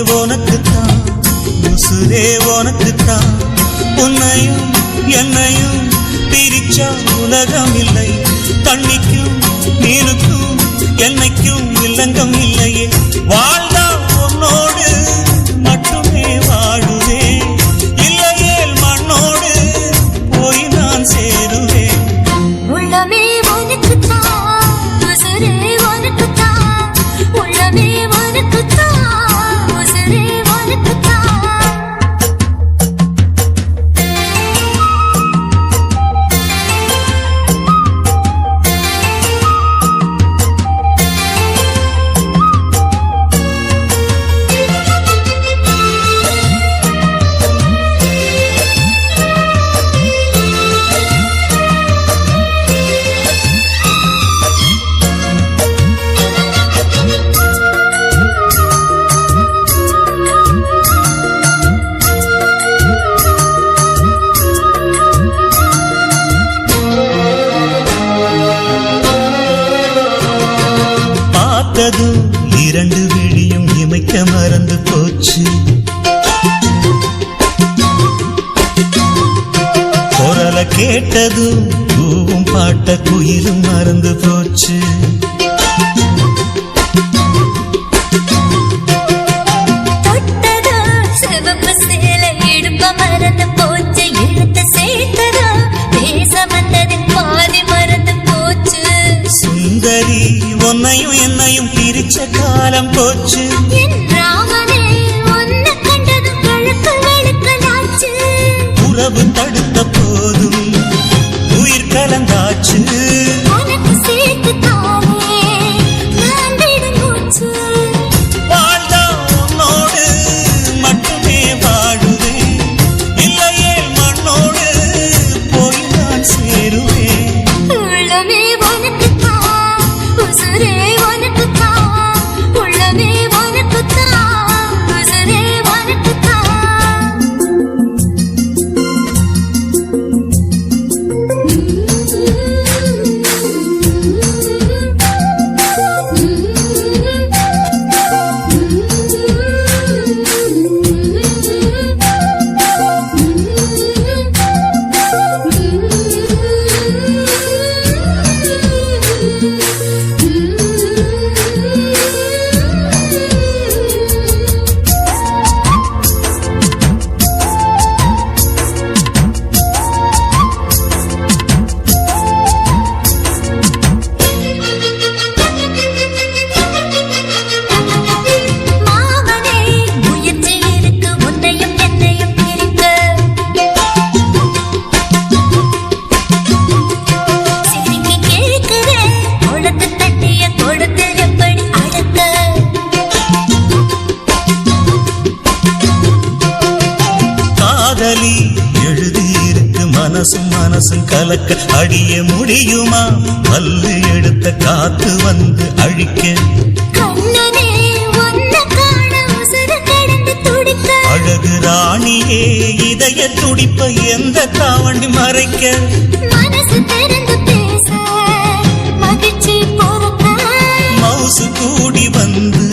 உனக்குத்தான் உசுரே உனக்குத்தான். உன்னையும் என்னையும் பிரிச்சா உலகம் இல்லை தண்ணிக்கும் பார்த்ததோ இரண்டு விழியும் இமைக்க மறந்து போச்சு. குரலை கேட்டதும் பூவும் பாட்ட குயிலும் மறந்து போச்சு. காலம் போச்சு. உறவு தடுத்த போது மனசும் கலக்க அடிய முடியுமா? மல்லு எடுத்த காத்து வந்து அழிக்க. அழகு ராணியே இதய துடிப்ப எந்த தாவண்டி மறைக்க? மவுசு கூடி வந்து